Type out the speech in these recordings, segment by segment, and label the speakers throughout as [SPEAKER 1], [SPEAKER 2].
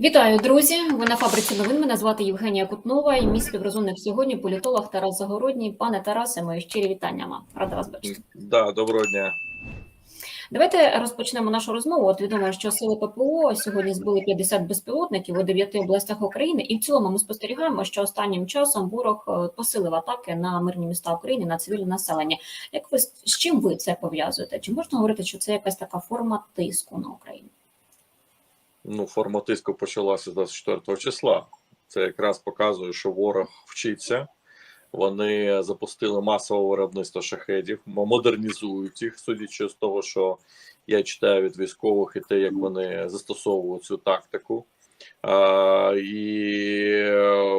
[SPEAKER 1] Вітаю, друзі! Ви на фабриці новин. Мене звати Євгенія Кутнова і мій співрозумник сьогодні політолог Тарас Загородній. Пане Тарасе, мої щирі вітання. Рада вас бачити.
[SPEAKER 2] Да, доброго дня.
[SPEAKER 1] Давайте розпочнемо нашу розмову. От відомо, що сили ППО сьогодні збили 50 безпілотників у 9 областях України, і в цілому ми спостерігаємо, що останнім часом ворог е, посилив атаки на мирні міста України на цивільне населення. Як ви з чим ви це пов'язуєте? Чи можна говорити, що це якась така форма тиску на Україну?
[SPEAKER 2] Ну, форма тиску почалася 24 числа. Це якраз показує, що ворог вчиться. Вони запустили масове виробництво шахедів, модернізують їх, судячи з того, що я читаю від військових і те, як вони застосовують цю тактику. А, і е,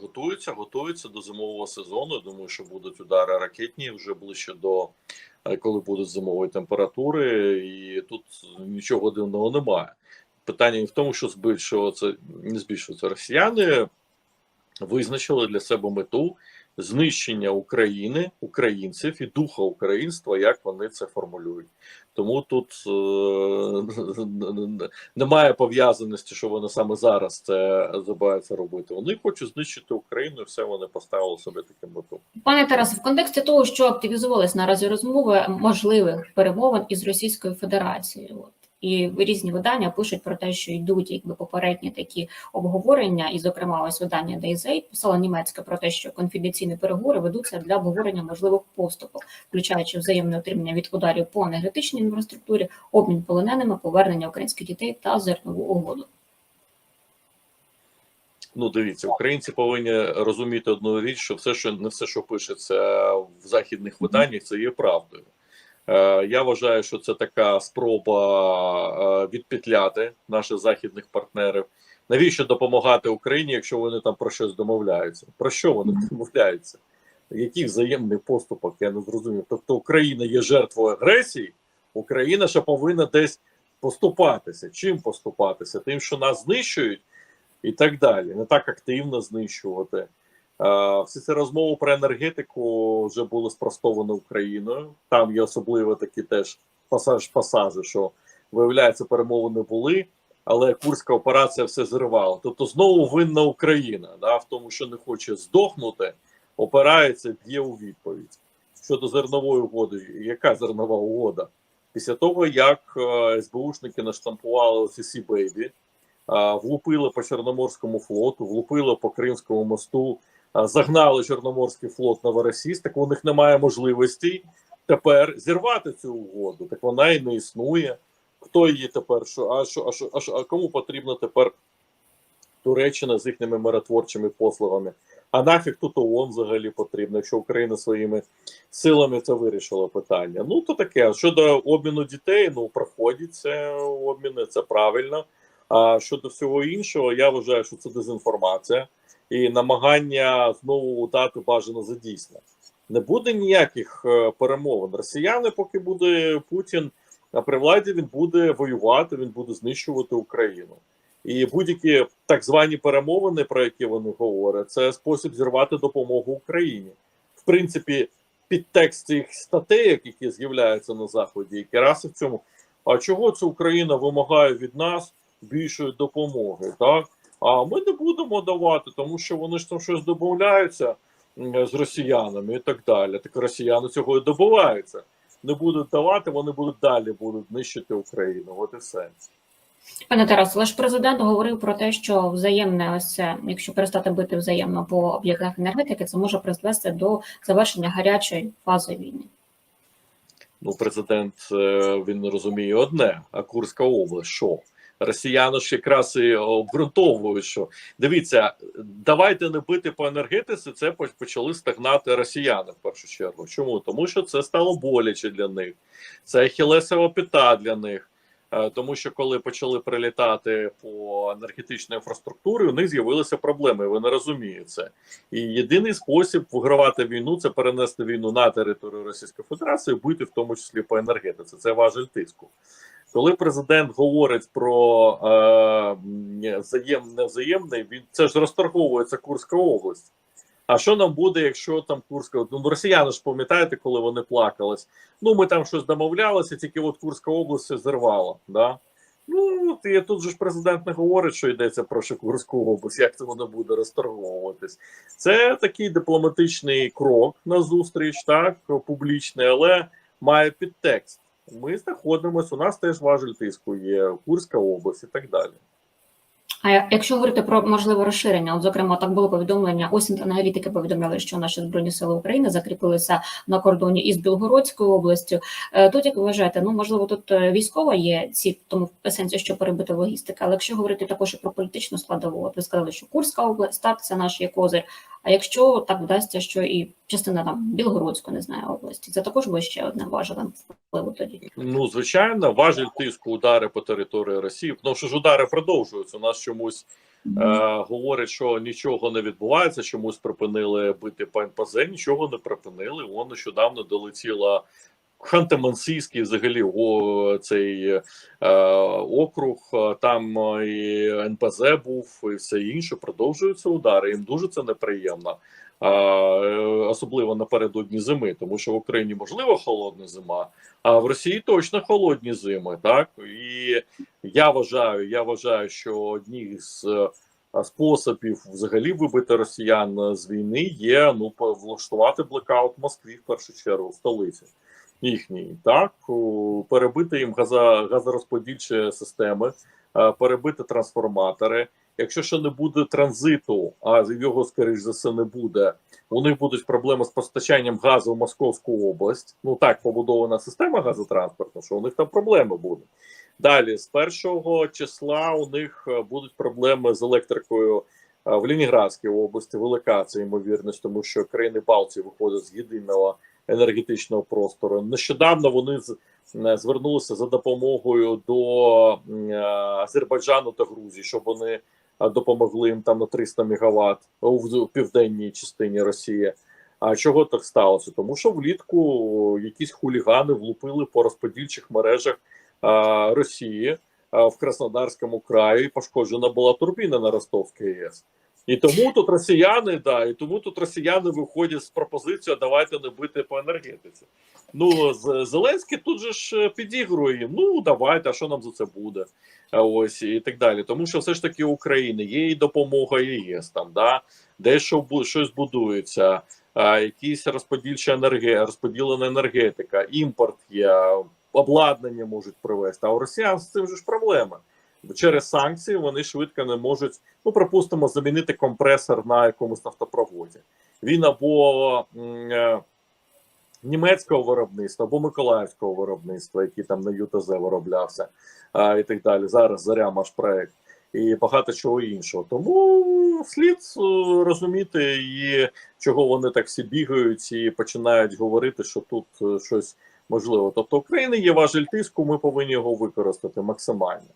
[SPEAKER 2] готуються, готуються до зимового сезону. Думаю, що будуть удари ракетні вже ближче до е, коли будуть зимові температури, і тут нічого дивного немає. Питання не в тому, що збільшується, не збільшується росіяни, визначили для себе мету знищення України, українців і духа українства, як вони це формулюють. Тому тут е- немає пов'язаності, що вони саме зараз це забираються робити. Вони хочуть знищити Україну, і все вони поставили собі таку мету.
[SPEAKER 1] Пане Тарасе, в контексті того, що активізувались наразі розмови можливих перемовин із Російською Федерацією. І різні видання пишуть про те, що йдуть якби попередні такі обговорення, і, зокрема, ось видання DayZ писала німецьке про те, що конфіденційні переговори ведуться для обговорення можливих поступок, включаючи взаємне отримання від ударів по енергетичній інфраструктурі, обмін полоненими, повернення українських дітей та зернову угоду.
[SPEAKER 2] Ну, дивіться, українці повинні розуміти одну річ, що все, що не все, що пишеться в західних виданнях, це є правдою. Е, Я вважаю, що це така спроба е, відпетляти наших західних партнерів. Навіщо допомагати Україні, якщо вони там про щось домовляються? Про що вони домовляються? Який взаємний поступок? Я не зрозумів. Тобто Україна є жертвою агресії, Україна ще повинна десь поступатися. Чим поступатися? Тим, що нас знищують, і так далі. Не так активно знищувати. Е, Всі ці розмови про енергетику вже були спростовані Україною. Там є особливо такі теж пасаж пасажі, що виявляється, перемовини були, але Курська операція все зривала. Тобто знову винна Україна, да, в тому, що не хоче здохнути, опирається, б'є у відповідь. Щодо зернової угоди, яка зернова угода? Після того, як е, СБУшники наштампували CC Baby, а, влупили по Чорноморському флоту, влупили по Кримському мосту, загнали Чорноморський флот Новоросійськ, так у них немає можливості тепер зірвати цю угоду. Так вона і не існує. Хто її тепер? Що, а, що, а, що, а, що, а кому потрібно тепер Туреччина з їхніми миротворчими послугами? А нафіг тут ООН взагалі потрібно, якщо Україна своїми силами це вирішила питання. Ну то таке. Щодо обміну дітей, ну проходять це обміни, це правильно. А щодо всього іншого, я вважаю, що це дезінформація і намагання знову дати бажано за дійсне. Не буде ніяких е, перемовин. Росіяни, поки буде Путін а при владі, він буде воювати, він буде знищувати Україну. І будь-які так звані перемовини, про які вони говорять, це спосіб зірвати допомогу Україні. В принципі, підтекст цих статей, які з'являються на заході, і якраз в цьому. А чого це Україна вимагає від нас більшої допомоги? Так а ми не будемо давати, тому що вони ж там щось домовляються з росіянами і так далі. Так росіяни цього і добиваються. Не будуть давати, вони будуть далі будуть нищити Україну. От і все.
[SPEAKER 1] Пане Тарас, ваш президент говорив про те, що взаємне ось це, якщо перестати бити взаємно по об'єктах енергетики, це може призвести до завершення гарячої фази війни.
[SPEAKER 2] Ну, президент е, він розуміє одне: а Курська область, що росіяни ж якраз і обґрунтовують, що дивіться, давайте не бити по енергетиці. Це почали стагнати росіяни в першу чергу. Чому? Тому що це стало боляче для них, це ахілесова піта для них. Е, Тому що коли почали прилітати по енергетичній інфраструктурі, у них з'явилися проблеми. Вони розуміють це. І єдиний спосіб вигравати війну це перенести війну на територію Російської Федерації, бити в тому числі по енергетиці. Це важель тиску. Коли президент говорить про е, взаємне взаємне, він це ж розторговується Курська область. А що нам буде, якщо там Курська ну росіяни ж пам'ятаєте, коли вони плакались? Ну ми там щось домовлялися, тільки от Курська область зірвала. Да? Ну, і тут же ж президент не говорить, що йдеться про Шикурську область, як це воно буде розторговуватись. Це такий дипломатичний крок на зустріч, так, публічний, але має підтекст. Ми знаходимося, у нас теж важель тиску є, Курська область і так далі.
[SPEAKER 1] А якщо говорити про можливе розширення, от зокрема, так було повідомлення. Ось аналітики повідомляли, що наші збройні сили України закріпилися на кордоні із Білгородською областю. Е, Тут як ви вважаєте, ну можливо, тут е, військова є в тому сенсі, що перебити логістика. Але якщо говорити також і про політичну складову, от ви сказали, що Курська область, так це наш є козир. А якщо так вдасться, що і частина там Білгородської, не знаю, області, це також буде ще одне важеле впливу тоді.
[SPEAKER 2] Ну, звичайно, важіль тиску удари по території Росії, тому що ж удари продовжуються. У нас чомусь е, говорять, що нічого не відбувається, чомусь припинили бити по НПЗ, нічого не припинили. Воно нещодавно долетіла Ханты-Мансійський взагалі о, цей е, округ, е, там е, і НПЗ був, і все інше. Продовжуються удари. Їм дуже це неприємно. Е, особливо напередодні зими, тому що в Україні можливо холодна зима, а в Росії точно холодні зими. Так і я вважаю, я вважаю, що одні з е, способів взагалі вибити росіян з війни є ну влаштувати блекаут в Москві в першу чергу в столиці їхній, так перебити їм газа, газорозподільчі системи, е, перебити трансформатори. Якщо ще не буде транзиту, а його скоріш за все не буде, у них будуть проблеми з постачанням газу в Московську область. Ну так побудована система газотранспорту, що у них там проблеми будуть. Далі, з першого числа, у них е, будуть проблеми з електрикою е, в Лініградській області. Велика це ймовірність, тому що країни Балтії виходять з єдиного енергетичного простору. Нещодавно вони е, звернулися за допомогою до е, Азербайджану та Грузії, щоб вони е, допомогли їм там на 300 мегаватт у південній частині Росії. А чого так сталося? Тому що влітку якісь хулігани влупили по розподільчих мережах Росії в Краснодарському краї. Пошкоджена була турбіна на Ростовській АЕС. І тому тут росіяни, да, і тому тут росіяни виходять з пропозицією давайте не бити по енергетиці. Ну Зеленський тут же ж е, підігрує їм. Ну давайте, а що нам за це буде? Ось і так далі. Тому що все ж таки України є і допомога ЄС там, да, дещо щось будується, а, якісь розподільча енерге, розподілена енергетика, імпорт є, обладнання можуть привезти. А у росіян з цим же ж проблеми. Через санкції вони швидко не можуть, ну припустимо, замінити компресор на якомусь нафтопроводі. Він або е, німецького виробництва, або миколаївського виробництва, який там на ЮТЗ вироблявся, а, і так далі. Зараз заря маш проект і багато чого іншого. Тому слід е, розуміти, і чого вони так всі бігають і починають говорити, що тут е, щось можливо. Тобто, України є важель тиску, ми повинні його використати максимально.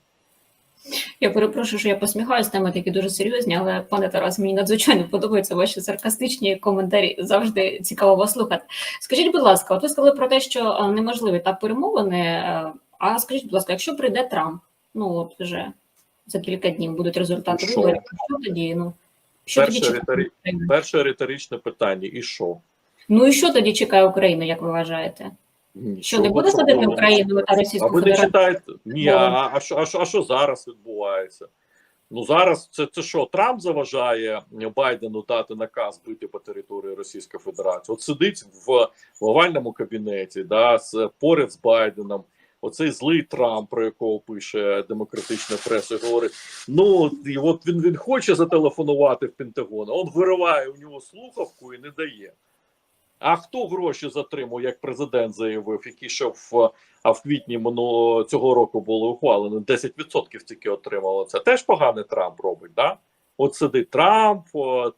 [SPEAKER 1] Я перепрошую, що я посміхаюсь, теми такі дуже серйозні, але пане Тарас, мені надзвичайно подобаються ваші саркастичні коментарі. Завжди цікаво вас слухати. Скажіть, будь ласка, от ви сказали про те, що е, неможливі та перемовини. е, А скажіть, будь ласка, якщо прийде Трамп, ну от вже за кілька днів будуть результати виборів, що тоді? Ну що
[SPEAKER 2] Перше
[SPEAKER 1] тоді чекає?
[SPEAKER 2] Перше риторичне питання: і що?
[SPEAKER 1] Ну і що тоді чекає Україна, як ви вважаєте? Що не буде садити. Україну та
[SPEAKER 2] А
[SPEAKER 1] Російську
[SPEAKER 2] ви не
[SPEAKER 1] Федерацію?
[SPEAKER 2] читаєте? Ні,
[SPEAKER 1] Бо-
[SPEAKER 2] а, а, що, а, що, а що зараз відбувається? Ну зараз це, це що, Трамп заважає Байдену дати наказ бити по території Російської Федерації. От сидить в, в овальному кабінеті, да, з, поряд з Байденом. Оцей злий Трамп, про якого пише демократична преса, говорить: ну і от він, він хоче зателефонувати в Пентагон, а он вириває у нього слухавку і не дає. А хто гроші затримав, як президент заявив, які ще в, а в квітні минуло цього року було ухвалено, 10% тільки отримало. Це теж поганий Трамп робить. Да? От сидить Трамп,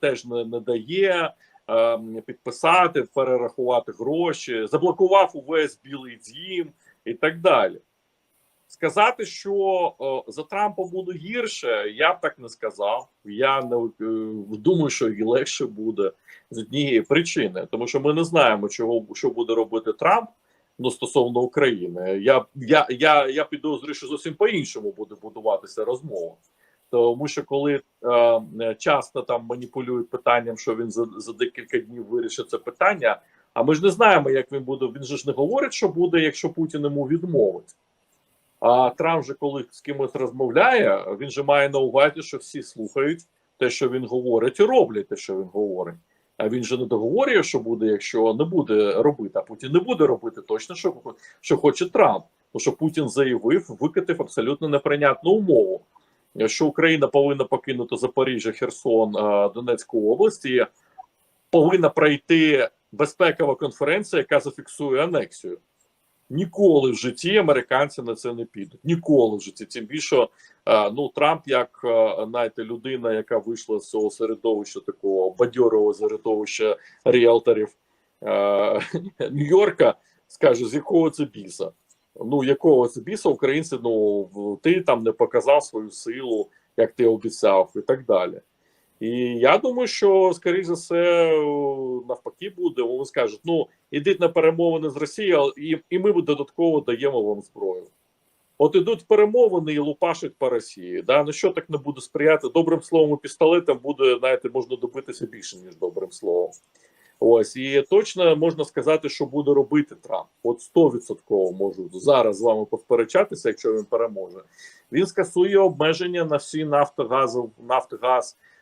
[SPEAKER 2] теж не, не дає е, підписати, перерахувати гроші, заблокував увесь Білий Дім і так далі. Сказати, що за Трампа буде гірше, я б так не сказав. Я не е, думаю, що і легше буде з однієї причини, тому що ми не знаємо, чого що буде робити Трамп ну, стосовно України. Я я, я, я підозрюю, що зовсім по-іншому буде будуватися розмова. Тому що коли е, часто там маніпулюють питанням, що він за, за декілька днів вирішить це питання. А ми ж не знаємо, як він буде. Він же ж не говорить, що буде, якщо Путін йому відмовить. А Трамп же, коли з кимось розмовляє, він же має на увазі, що всі слухають те, що він говорить, і роблять те, що він говорить. А він же не договорює, що буде, якщо не буде робити. А Путін не буде робити точно, що, що хоче Трамп. Тому що Путін заявив, викатив абсолютно неприйнятну умову, що Україна повинна покинути Запоріжжя, Херсон, е, Донецьку область і повинна пройти безпекова конференція, яка зафіксує анексію. Ніколи в житті американці на це не підуть. Ніколи в житті. Тим більше, е, ну Трамп, як е, знаєте, людина, яка вийшла з цього середовища, такого бадьорого середовища ріелторів е, Нью-Йорка, скаже, з якого це біса? Ну, якого це біса, українці, ну ти там не показав свою силу, як ти обіцяв, і так далі. І я думаю, що скоріш за все навпаки буде. Вони скажуть: ну ідіть на перемовини з Росією, і, і ми додатково даємо вам зброю. От ідуть перемовини і лупашать по Росії. Да? Ну що так не буде сприяти? Добрим словом і пістолетом буде, знаєте, можна добитися більше, ніж добрим словом. Ось і точно можна сказати, що буде робити Трамп. От 100% можу зараз з вами посперечатися, якщо він переможе. Він скасує обмеження на всі нафтогазу, нафтогаз е,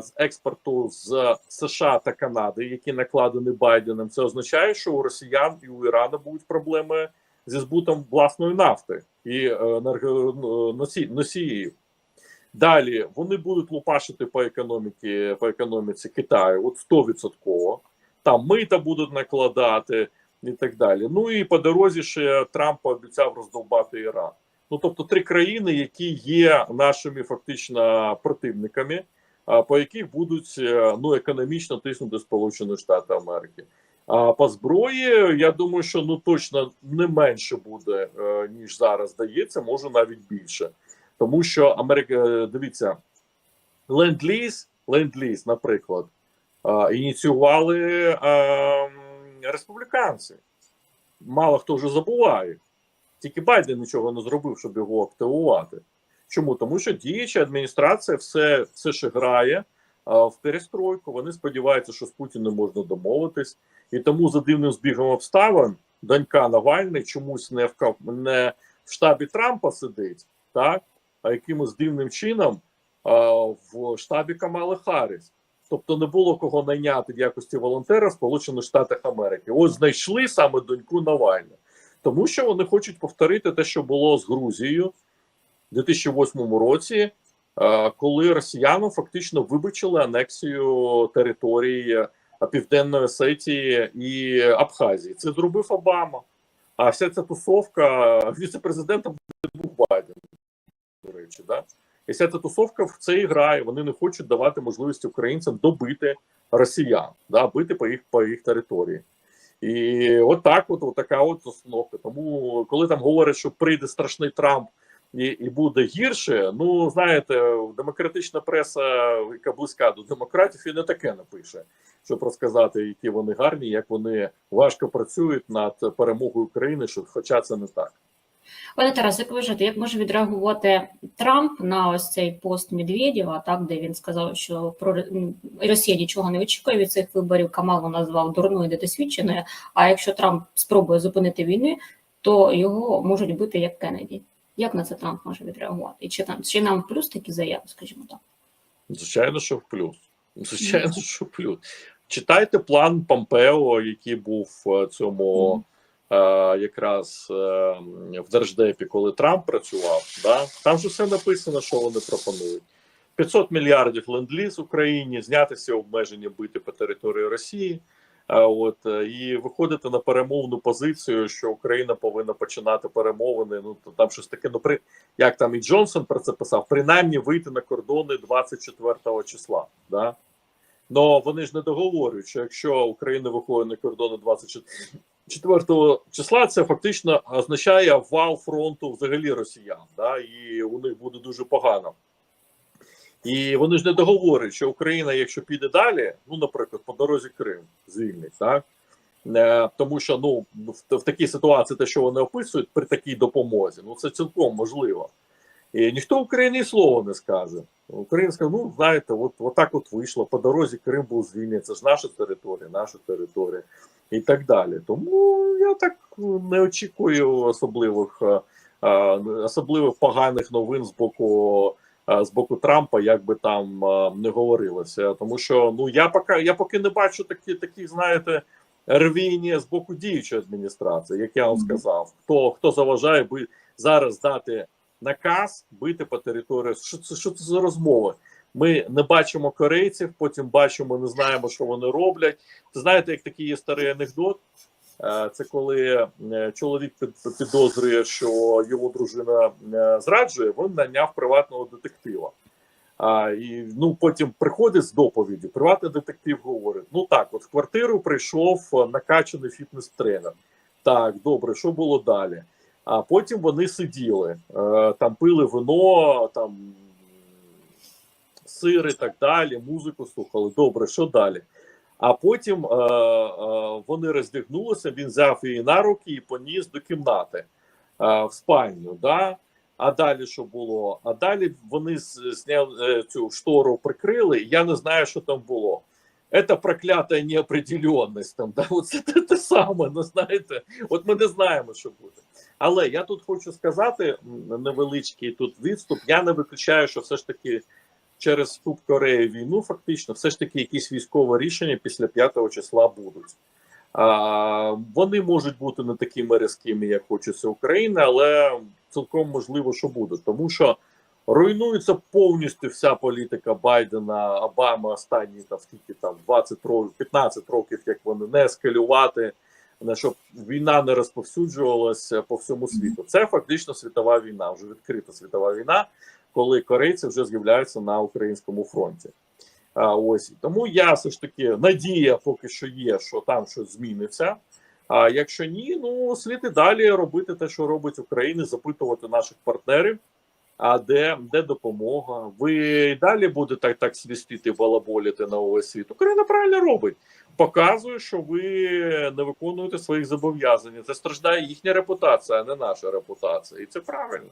[SPEAKER 2] з експорту з США та Канади, які накладені Байденом. Це означає, що у росіян і у Ірану будуть проблеми зі збутом власної нафти і е, енергоносі- носіїв. Далі вони будуть лупашити по економіці, по економіці Китаю, от 100%. Там мита будуть накладати і так далі. Ну і по дорозі ще Трамп обіцяв роздовбати Іран. Ну тобто три країни, які є нашими фактично противниками, по яких будуть е, ну економічно тиснути Сполучені Штати Америки. А по зброї, я думаю, що ну точно не менше буде, е, ніж зараз здається, може навіть більше. Тому що Америка, е, дивіться, ленд-ліз, ленд-ліз, наприклад, ініціювали республіканці. Мало хто вже забуває. Тільки Байден нічого не зробив, щоб його активувати. Чому? Тому що діюча адміністрація все, все ще грає а, в перестройку. Вони сподіваються, що з Путіним можна домовитись. І тому за дивним збігом обставин донька Навальний чомусь не в, не в штабі Трампа сидить, так? а якимось дивним чином а, в штабі Камали Харріс. Тобто не було кого найняти в якості волонтера в Сполучених Штатах Америки. Ось знайшли саме доньку Навальну. Тому що вони хочуть повторити те, що було з Грузією в 2008 році, е, коли росіянам фактично вибачили анексію території е, Південної Осетії і Абхазії. Це зробив Обама. А вся ця тусовка віце-президентом був Байден, до речі, да? І вся ця тусовка в це грає. Вони не хочуть давати можливості українцям добити росіян, да, бити по їх по їх території. І от так, от, от така от установка. Тому, коли там говорять, що прийде страшний Трамп і, і буде гірше, ну знаєте, демократична преса, яка близька до демократів, і не таке напише, щоб розказати, які вони гарні, як вони важко працюють над перемогою України, що, хоча це не так.
[SPEAKER 1] Пане Тарас, як вважаєте, як може відреагувати Трамп на ось цей пост Медведєва, так де він сказав, що про Росія нічого не очікує від цих виборів. Камалу назвав дурною недосвідченою. А якщо Трамп спробує зупинити війни, то його можуть бити як Кеннеді. Як на це Трамп може відреагувати? І чи там чи нам в плюс такі заяви, скажімо так?
[SPEAKER 2] Звичайно, що в плюс. Звичайно, що в плюс. Читайте план Помпео, який був в цьому е, якраз е, в Держдепі, коли Трамп працював. Да? Там же все написано, що вони пропонують. 500 мільярдів ленд-ліз Україні, зняти всі обмеження бити по території Росії. А от е, і виходити на перемовну позицію, що Україна повинна починати перемовини. Ну то там щось таке. Ну при як там і Джонсон про це писав, принаймні вийти на кордони 24 числа. Да? Но вони ж не договорюють, що якщо Україна виходить на кордони 24 числа, це фактично означає вал фронту взагалі росіян. Да? І у них буде дуже погано. І вони ж не договорюють, що Україна, якщо піде далі, ну, наприклад, по дорозі Крим звільнить, так? Е, тому що ну, в, в такій ситуації, те, що вони описують при такій допомозі, ну це цілком можливо. І ніхто Україні слова не скаже. Україна скаже, ну знаєте, от, от так от вийшло, по дорозі Крим був звільнений, це ж наша територія, наша територія і так далі. Тому я так не очікую особливих е, е, поганих новин з боку. Е, З боку Трампа, як би там е, не говорилося, тому що ну я поки я поки не бачу такі, такі, знаєте, рвіння з боку діючої адміністрації, як я вам сказав, хто хто заважає би зараз дати наказ бити по території. Що це що це за розмови? Ми не бачимо корейців, потім бачимо, не знаємо, що вони роблять. Знаєте, як такий є старий анекдот. Е, Це коли е, чоловік під- підозрює, що його дружина е, зраджує, він наняв приватного детектива. А, і ну потім приходить з доповіді. Приватний детектив говорить: ну так, от в квартиру прийшов накачаний фітнес-тренер. Так, добре, що було далі? А потім вони сиділи, там пили вино, там сир і так далі, музику слухали. Добре, що далі? А потім е, е, вони роздягнулися, він взяв її на руки і поніс до кімнати е, в спальню. Да? А далі що було? А далі вони зняли е, цю штору, прикрили. Я не знаю, що там було. Це проклята неопределенність. Там, да? Оце те, те саме, ну знаєте, от ми не знаємо, що буде. Але я тут хочу сказати невеличкий тут відступ. Я не виключаю, що все ж таки через вступ Кореї війну, фактично, все ж таки якісь військові рішення після 5 числа будуть. А, вони можуть бути не такими різкими, як хочеться України, але цілком можливо, що будуть, тому що руйнується повністю вся політика Байдена, Обами останні там скільки там 20 років, 15 років, як вони не ескалювати, не щоб війна не розповсюджувалася по всьому світу. Це фактично світова війна, вже відкрита світова війна, коли корейці вже з'являються на українському фронті. А, ось тому я все ж таки надія, поки що є, що там щось зміниться. А якщо ні, ну слід і далі робити те, що робить Україна, запитувати наших партнерів. А де, де допомога? Ви далі будете так, так свістити, балаболіти на увесь світ. Україна правильно робить. Показує, що ви не виконуєте своїх зобов'язань. Це страждає їхня репутація, а не наша репутація. І це правильно.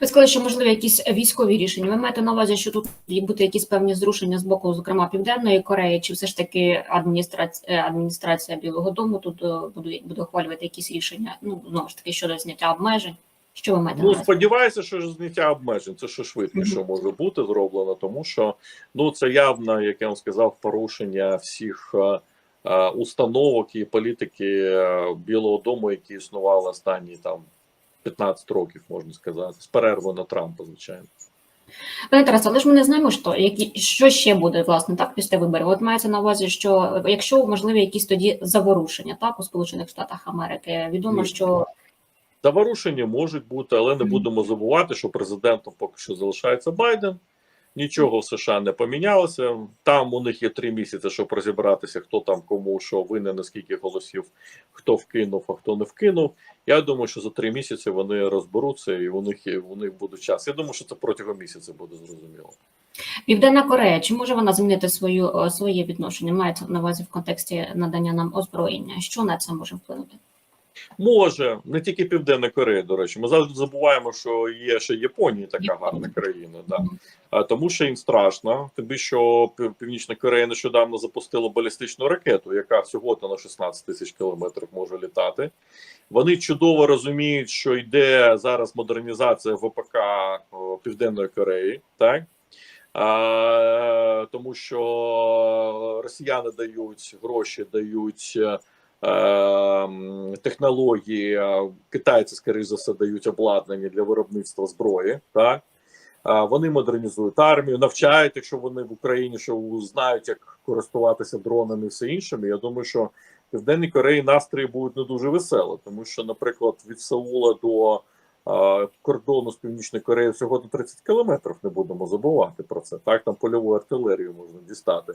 [SPEAKER 1] Ви сказали, що можливі якісь військові рішення. Ви маєте на увазі, що тут бути якісь певні зрушення з боку, зокрема Південної Кореї, чи все ж таки адміністрація адміністрація Білого Дому тут е, буде буде ухвалювати якісь рішення? Ну знову ж таки щодо зняття обмежень. Що ви маєте на
[SPEAKER 2] Ну
[SPEAKER 1] увазі?
[SPEAKER 2] сподіваюся, що зняття обмежень це що швидше
[SPEAKER 1] Мгм.
[SPEAKER 2] може бути зроблено, тому що ну це явно, як я вам сказав, порушення всіх е, е, установок і політики е, Білого Дому, які існували останні там 15 років, можна сказати, з перервою на Трампа, звичайно.
[SPEAKER 1] Пане Тарасе, але ж ми не знаємо, що які що ще буде власне так після виборів. От мається на увазі, що якщо можливі якісь тоді заворушення, так у Сполучених Штатах Америки, відомо,
[SPEAKER 2] Ні.
[SPEAKER 1] що
[SPEAKER 2] Заворушення можуть бути, але не будемо забувати, що президентом поки що залишається Байден. Нічого в США не помінялося. Там у них є три місяці, щоб розібратися, хто там кому що винен, наскільки голосів, хто вкинув, а хто не вкинув. Я думаю, що за три місяці вони розберуться, і у них у них буде час. Я думаю, що це протягом місяця буде зрозуміло.
[SPEAKER 1] Південна Корея, чи може вона змінити свою е, своє відношення? Мається на увазі в контексті надання нам озброєння? Що на це може вплинути?
[SPEAKER 2] Може, не тільки Південна Корея, до речі. Ми завжди забуваємо, що є ще Японія, така гарна країна. Да. А, тому що їм страшно. Тобі що Північна Корея нещодавно запустила балістичну ракету, яка всього на 16 тисяч кілометрів може літати. Вони чудово розуміють, що йде зараз модернізація ВПК Південної Кореї, так. А, тому що росіяни дають гроші, дають е, технології, китайці, скоріш за все, дають обладнання для виробництва зброї. Так? Вони модернізують армію, навчають, якщо вони в Україні що знають, як користуватися дронами і все іншим. Я думаю, що в Південній Кореї настрої будуть не дуже веселі, тому що, наприклад, від Сеула до кордону з Північною Кореєю всього до 30 кілометрів, не будемо забувати про це. Так, там польову артилерію можна дістати.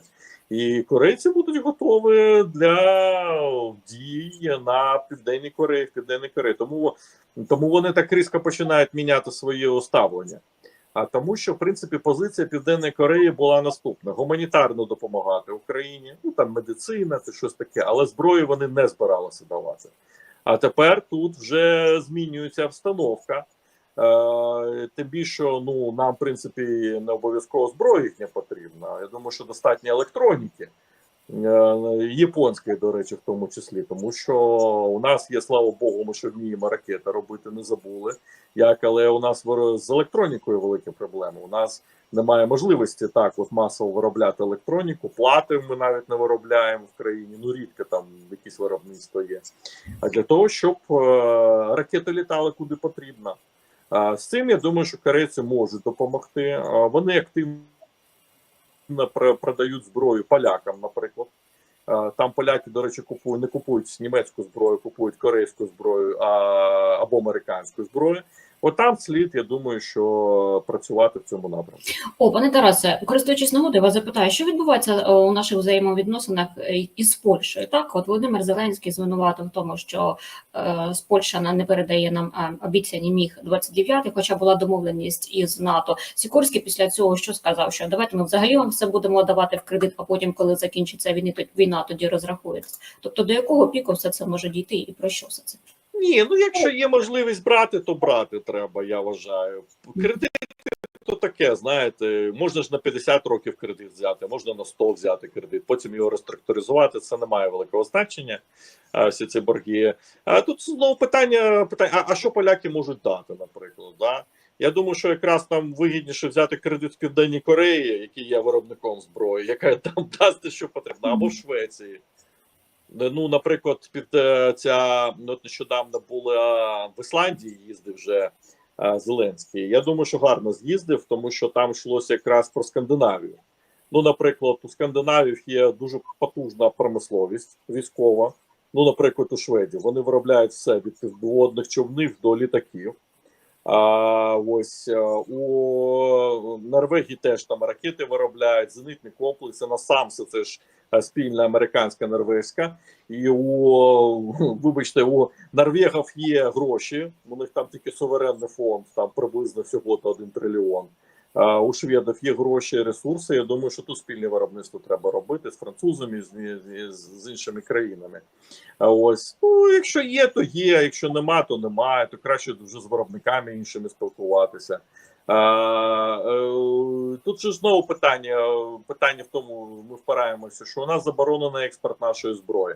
[SPEAKER 2] І корейці будуть готові для дій на Південній Кореї, в Південній Кореї. Тому, тому вони так різко починають міняти своє ставлення. А тому, що в принципі позиція Південної Кореї була наступна: гуманітарно допомагати Україні, ну там медицина, це щось таке, але зброю вони не збиралися давати. А тепер тут вже змінюється обстановка. Е, тим більше, ну нам, в принципі, не обов'язково зброя їхня потрібна. Я думаю, що достатньо електроніки. Е, Японської, до речі, в тому числі, тому що у нас є, слава Богу, ми ще вміємо ракети робити, не забули. Як, але у нас з електронікою великі проблеми. У нас немає можливості так от масово виробляти електроніку. Плати ми навіть не виробляємо в країні. Ну рідко там якісь виробництво є. А для того, щоб е, ракети літали куди потрібно. З цим я думаю, що корейці можуть допомогти. Вони активно продають зброю полякам, наприклад. Там поляки, до речі, купують, не купують німецьку зброю, купують корейську зброю або американську зброю. От там слід, я думаю, що працювати в цьому напрямку.
[SPEAKER 1] О, пане Тарасе, користуючись нагодою, вас запитаю, що відбувається е, у наших взаємовідносинах е, із Польщею? Так, от Володимир Зеленський звинуватив в тому, що е, Польща не передає нам е, обіцяні міг 29 хоча була домовленість із НАТО. Сікорський після цього що сказав? Що давайте ми взагалі вам все будемо давати в кредит, а потім, коли закінчиться війна, війна тоді розрахується. Тобто до якого піку все це може дійти і про що все це?
[SPEAKER 2] Ні, ну якщо є можливість брати, то брати треба, я вважаю. Кредит то таке, знаєте, можна ж на 50 років кредит взяти, можна на 100 взяти кредит, потім його реструктуризувати. Це не має великого значення. а, Всі ці борги. А тут знову питання: питання: а, а що поляки можуть дати, наприклад? Да? Я думаю, що якраз там вигідніше взяти кредит в Південній Кореї, який є виробником зброї, яка там дасть те, що потрібно, або в Швеції. Ну, наприклад, під е, ця ну, от нещодавно була в Ісландії, їздив вже е, Зеленський. Я думаю, що гарно з'їздив, тому що там йшлося якраз про Скандинавію. Ну, наприклад, у Скандинавів є дуже потужна промисловість військова. Ну, наприклад, у Шведів вони виробляють все від підводних човнів до літаків. А ось е, у Норвегії теж там ракети виробляють, зенитні комплекси. Насамси це ж спільна американська норвезька. І у вибачте, у норвегів є гроші. У них там тільки суверенний фонд, там приблизно всього то 1 трильйон. У шведів є гроші, ресурси. Я думаю, що тут спільне виробництво треба робити з французами, з, з, з іншими країнами. А ось, ну, якщо є, то є. Якщо нема, то немає. То краще вже з виробниками іншими спілкуватися. А, е, тут же знову питання. Питання в тому, ми впираємося, що у нас заборонений експорт нашої зброї.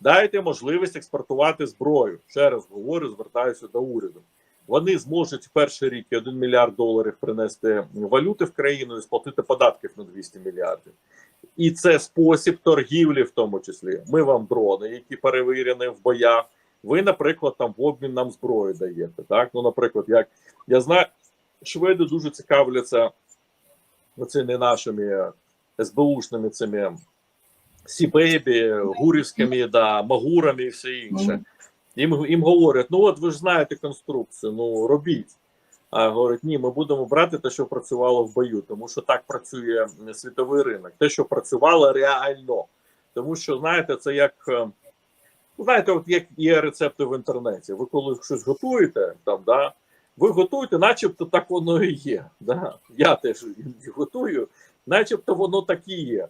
[SPEAKER 2] Дайте можливість експортувати зброю. Ще раз говорю, звертаюся до уряду. Вони зможуть в перший рік 1 мільярд доларів принести валюти в країну і сплатити податків на 200 мільярдів. І це спосіб торгівлі, в тому числі. Ми вам дрони, які перевірені в боях. Ви, наприклад, там в обмін нам зброю даєте. Так, ну, наприклад, як я знаю, шведи дуже цікавляться оцими нашими СБУшними цими Сібейбі, Гурівськими, да, Магурами і все інше. Їм, їм говорять: ну от ви ж знаєте конструкцію, ну робіть. А говорять, ні, ми будемо брати те, що працювало в бою, тому що так працює світовий ринок, те, що працювало реально. Тому що, знаєте, це як. е, Знаєте, от як є рецепти в інтернеті. Ви коли щось готуєте, там, да, ви готуєте, начебто так воно і є. Да? Я теж готую, начебто воно так і є.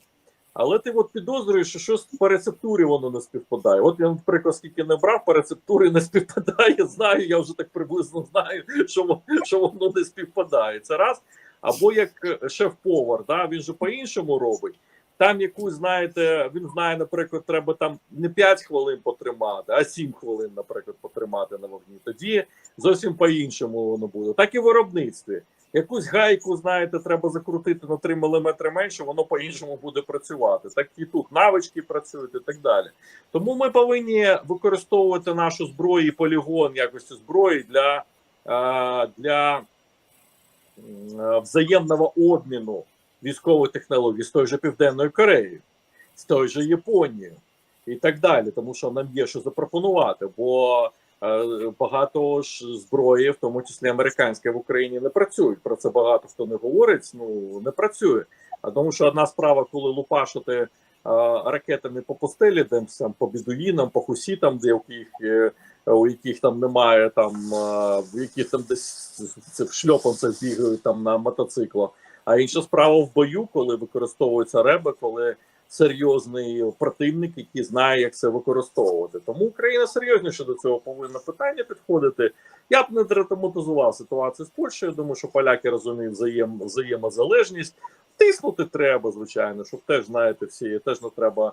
[SPEAKER 2] Але ти от підозрюєш, що щось по рецептурі воно не співпадає. От я, наприклад, скільки не брав, по рецептурі не співпадає. Знаю, я вже так приблизно знаю, що, що воно не співпадає. Це раз. Або як е, шеф-повар, да, він же по-іншому робить. Там якусь, знаєте, він знає, наприклад, треба там не 5 хвилин потримати, а 7 хвилин, наприклад, потримати на вогні. Тоді зовсім по-іншому воно буде. Так і в виробництві. Якусь гайку, знаєте, треба закрутити на 3 мм менше, воно по-іншому буде працювати. Так і тут навички працюють і так далі. Тому ми повинні використовувати нашу зброю і полігон якості зброї для, е, для е, взаємного обміну військових технологій з тої же Південної Кореї, з тої же Японії і так далі, тому що нам є що запропонувати. Бо багато ж зброї, в тому числі американське в Україні, не працюють. Про це багато хто не говорить. Ну не працює. А тому, що одна справа, коли лупашити е, ракетами по постелі, де там по бідуїнам, по хусітам, де у яких, е, у яких там немає там, е, в яких там десь це в шльопанцях бігають там на мотоциклах. А інша справа в бою, коли використовуються реби, коли серйозний противник, який знає, як це використовувати. Тому Україна серйозніше до цього повинна питання підходити. Я б не драматизував ситуацію з Польщею. Думаю, що поляки розуміють взаєм, взаємозалежність. Тиснути треба, звичайно, щоб теж знаєте, всі теж не треба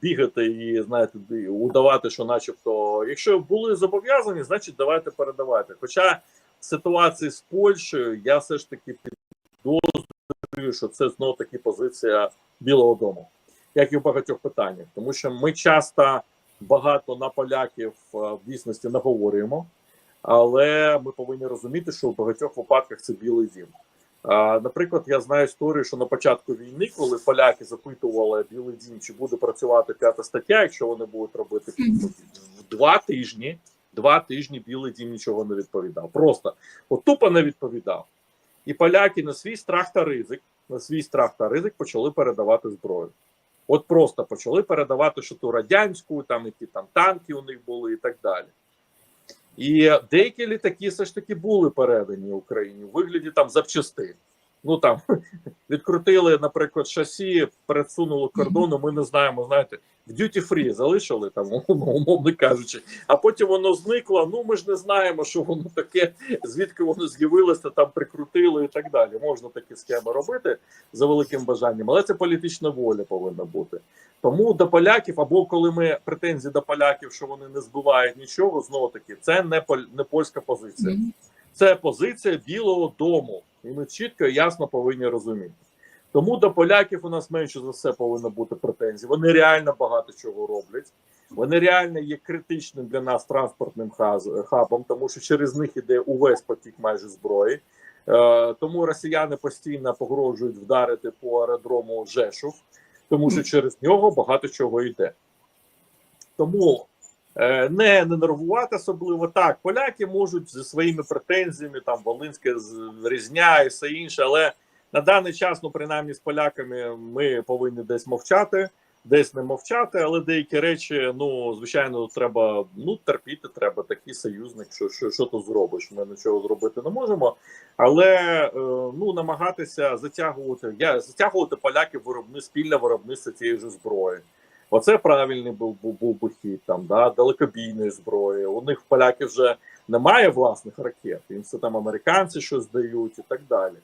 [SPEAKER 2] бігати і знаєте, удавати, що, начебто, якщо були зобов'язані, значить давайте передавати. Хоча ситуації з Польщею я все ж таки підозрюю, що це знов таки позиція Білого Дому, як і в багатьох питаннях, тому що ми часто багато на поляків в дійсності наговорюємо, але ми повинні розуміти, що в багатьох випадках це білий дім. Наприклад, я знаю історію, що на початку війни, коли поляки запитували Білий Дім, чи буде працювати п'ята стаття, якщо вони будуть робити в два тижні, два тижні Білий Дім нічого не відповідав. Просто от тупо не відповідав. І поляки на свій страх та ризик, на свій страх та ризик почали передавати зброю. От просто почали передавати що ту радянську, там які там танки у них були і так далі. І деякі літаки все ж таки були передані Україні у вигляді там запчастин. Ну там відкрутили, наприклад, шасі, пересунули кордону. Ми не знаємо, знаєте, в дюті фрі залишили там, умовно кажучи, а потім воно зникло. Ну ми ж не знаємо, що воно таке, звідки воно з'явилося, там прикрутили і так далі. Можна такі схеми робити за великим бажанням, але це політична воля повинна бути. Тому до поляків, або коли ми претензії до поляків, що вони не збивають нічого, знову таки, це не поль- не польська позиція це позиція Білого Дому, і ми чітко і ясно повинні розуміти. Тому до поляків у нас менше за все повинно бути претензій. Вони реально багато чого роблять. Вони реально є критичним для нас транспортним хабом, тому що через них іде увесь потік майже зброї. Е, тому росіяни постійно погрожують вдарити по аеродрому Жешув, тому що через нього багато чого йде. Тому не, не нервувати особливо так. Поляки можуть зі своїми претензіями, там Волинське різня і все інше, але на даний час, ну принаймні з поляками, ми повинні десь мовчати, десь не мовчати, але деякі речі, ну звичайно, треба ну терпіти, треба такий союзник, що, що, що ти зробиш. Ми нічого зробити не можемо. Але е, ну намагатися затягувати, я затягувати поляків виробни спільне виробництво цієї ж зброї. Оце правильний був був, був би хід там, да, далекобійної зброї. У них в поляків вже немає власних ракет. Їм це там американці щось дають і так далі.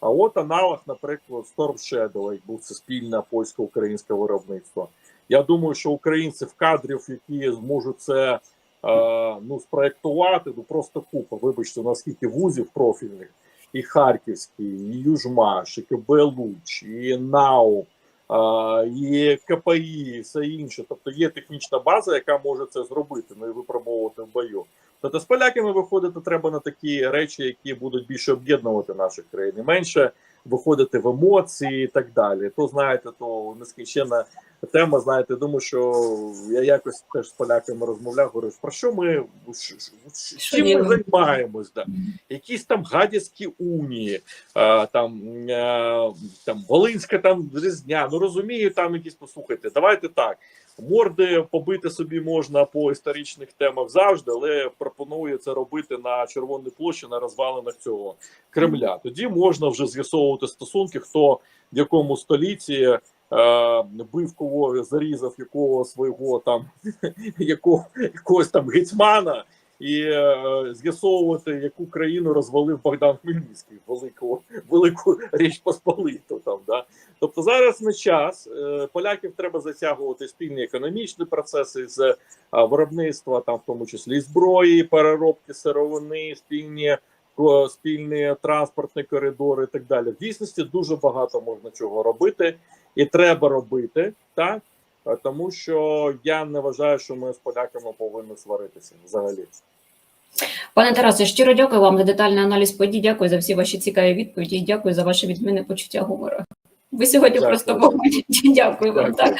[SPEAKER 2] А от аналог, наприклад, Storm Shadow, як був це спільне польсько-українське виробництво. Я думаю, що українців кадрів, які зможуть це е, ну, спроектувати, ну просто купа. Вибачте, у нас скільки вузів профільних, і Харківський, і Южмаш, і КБ Луч, і НАУ, і КПІ, все інше. Тобто є технічна база, яка може це зробити, ну і випробовувати в бою. Тобто з поляками виходити треба на такі речі, які будуть більше об'єднувати наші країни, менше виходити в емоції і так далі. То знаєте, то нескінченна тема. Знаєте, думаю, що я якось теж з поляками розмовляв, говорю, про що ми чим ми займаємось? Да? якісь там гадяцькі унії, а, там, а, там Волинська там різня. Ну розумію, там якісь послухайте. Давайте так. Морди побити собі можна по історичних темах завжди, але пропоную це робити на Червоній площі на розвалинах цього Кремля. Тоді можна вже з'ясовувати стосунки, хто в якому столітті е, бив кого, зарізав якого свого там якого, якогось там гетьмана, і е, з'ясовувати, яку країну розвалив Богдан Хмельницький, велику, велику річ Посполиту. Там, да? Тобто зараз не час. Е, поляків треба затягувати спільні економічні процеси з е, виробництва, там, в тому числі зброї, переробки сировини, спільні. Спільні транспортні коридори і так далі. В дійсності дуже багато можна чого робити, і треба робити, так Е, тому що я не вважаю, що ми з поляками повинні сваритися взагалі.
[SPEAKER 1] Пане Тарасе, щиро дякую вам за детальний аналіз подій. Дякую за всі ваші цікаві відповіді. і Дякую за ваше відмінне почуття гумору. Ви сьогодні
[SPEAKER 2] Дякую.
[SPEAKER 1] просто вогонь. Дякую вам. Так.